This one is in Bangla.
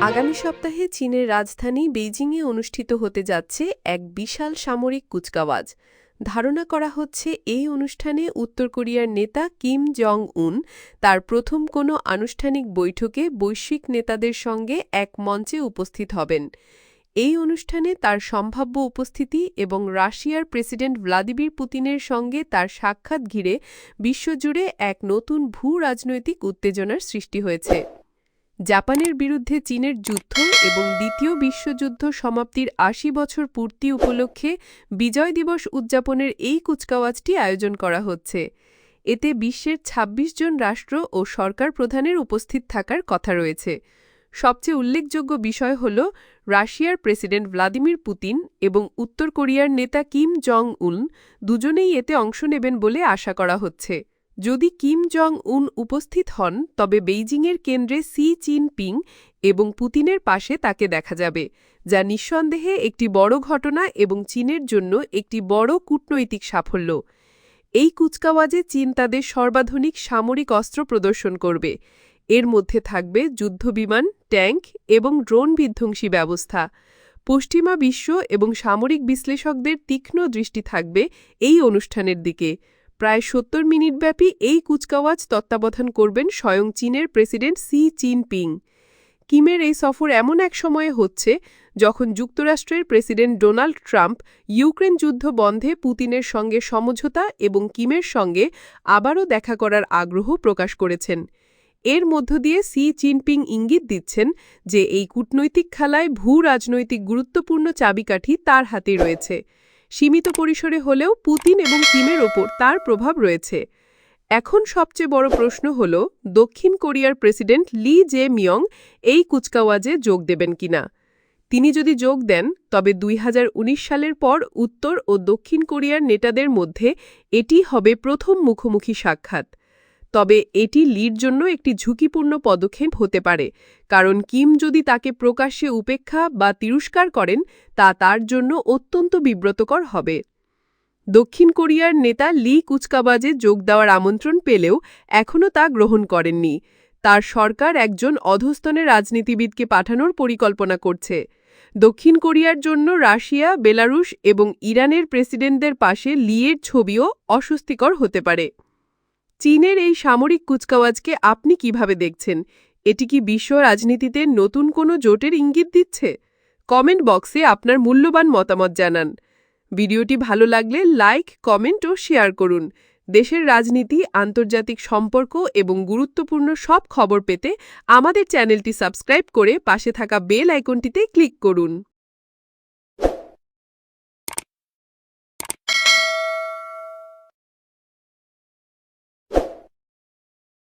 আগামী সপ্তাহে চীনের রাজধানী বেইজিংয়ে অনুষ্ঠিত হতে যাচ্ছে এক বিশাল সামরিক কুচকাওয়াজ। ধারণা করা হচ্ছে, এই অনুষ্ঠানে উত্তর কোরিয়ার নেতা কিম জং উন তার প্রথম কোনো আনুষ্ঠানিক বৈঠকে বৈশ্বিক নেতাদের সঙ্গে এক মঞ্চে উপস্থিত হবেন। এই অনুষ্ঠানে তার সম্ভাব্য উপস্থিতি এবং রাশিয়ার প্রেসিডেন্ট ভ্লাদিমির পুতিনের সঙ্গে তার সাক্ষাৎ ঘিরে বিশ্বজুড়ে এক নতুন ভূ রাজনৈতিক উত্তেজনার সৃষ্টি হয়েছে। জাপানের বিরুদ্ধে চীনের যুদ্ধ এবং দ্বিতীয় বিশ্বযুদ্ধ সমাপ্তির আশি বছর পূর্তি উপলক্ষে বিজয় দিবস উদযাপনের এই কুচকাওয়াজটি আয়োজন করা হচ্ছে। এতে বিশ্বের ২৬ জন রাষ্ট্র ও সরকার প্রধানের উপস্থিত থাকার কথা রয়েছে। সবচেয়ে উল্লেখযোগ্য বিষয় হল রাশিয়ার প্রেসিডেন্ট ভ্লাদিমির পুতিন এবং উত্তর কোরিয়ার নেতা কিম জং উন দুজনেই এতে অংশ নেবেন বলে আশা করা হচ্ছে। যদি কিম জং উন উপস্থিত হন, তবে বেইজিংয়ের কেন্দ্রে সি চিনপিং এবং পুতিনের পাশে তাকে দেখা যাবে, যা নিঃসন্দেহে একটি বড় ঘটনা এবং চীনের জন্য একটি বড় কূটনৈতিক সাফল্য। এই কুচকাওয়াজে চীন তাদের সর্বাধুনিক সামরিক অস্ত্র প্রদর্শন করবে। এর মধ্যে থাকবে যুদ্ধবিমান, ট্যাঙ্ক এবং ড্রোন বিধ্বংসী ব্যবস্থা। পশ্চিমা বিশ্ব এবং সামরিক বিশ্লেষকদের তীক্ষ্ণ দৃষ্টি থাকবে এই অনুষ্ঠানের দিকে। প্রায় সত্তর মিনিটব্যাপী এই কুচকাওয়াজ তত্ত্বাবধান করবেন স্বয়ং চীনের প্রেসিডেন্ট সি চিনপিং কিমের এই সফর এমন এক সময়ে হচ্ছে যখন যুক্তরাষ্ট্রের প্রেসিডেন্ট ডোনাল্ড ট্রাম্প ইউক্রেন যুদ্ধ বন্ধে পুতিনের সঙ্গে সমঝোতা এবং কিমের সঙ্গে আবারও দেখা করার আগ্রহ প্রকাশ করেছেন। এর মধ্য দিয়ে সি চিনপিং ইঙ্গিত দিচ্ছেন যে এই কূটনৈতিক খেলায় ভূ রাজনৈতিক গুরুত্বপূর্ণ চাবিকাঠি তার হাতে রয়েছে। সীমিত পরিসরে হলেও পুতিন এবং কিমের ওপর তার প্রভাব রয়েছে। এখন সবচেয়ে বড় প্রশ্ন হল, দক্ষিণ কোরিয়ার প্রেসিডেন্ট লি জে মিয়ং এই কুচকাওয়াজে যোগ দেবেন কিনা? তিনি যদি যোগ দেন, তবে দুই হাজার উনিশ সালের পর উত্তর ও দক্ষিণ কোরিয়ার নেতাদের মধ্যে এটি হবে প্রথম মুখোমুখি সাক্ষাৎ। তবে এটি লির জন্য একটি ঝুঁকিপূর্ণ পদক্ষেপ হতে পারে, কারণ কিম যদি তাকে প্রকাশ্যে উপেক্ষা বা তিরস্কার করেন, তা তার জন্য অত্যন্ত বিব্রতকর হবে। দক্ষিণ কোরিয়ার নেতা লি কুচকাবাজে যোগ দেওয়ার আমন্ত্রণ পেলেও এখনও তা গ্রহণ করেননি। তার সরকার একজন অধস্তনের রাজনীতিবিদকে পাঠানোর পরিকল্পনা করছে। দক্ষিণ কোরিয়ার জন্য রাশিয়া, বেলারুশ এবং ইরানের প্রেসিডেন্টদের পাশে লিয়ের ছবিও অস্বস্তিকর হতে পারে। চীনের এই সামরিক কুচকাওয়াজকে আপনি কীভাবে দেখছেন? এটি কি বিশ্ব রাজনীতিতে নতুন কোনো জোটের ইঙ্গিত দিচ্ছে? কমেন্ট বক্সে আপনার মূল্যবান মতামত জানান। ভিডিওটি ভালো লাগলে লাইক, কমেন্ট ও শেয়ার করুন। দেশের রাজনীতি, আন্তর্জাতিক সম্পর্ক এবং গুরুত্বপূর্ণ সব খবর পেতে আমাদের চ্যানেলটি সাবস্ক্রাইব করে পাশে থাকা বেল আইকনটিতে ক্লিক করুন।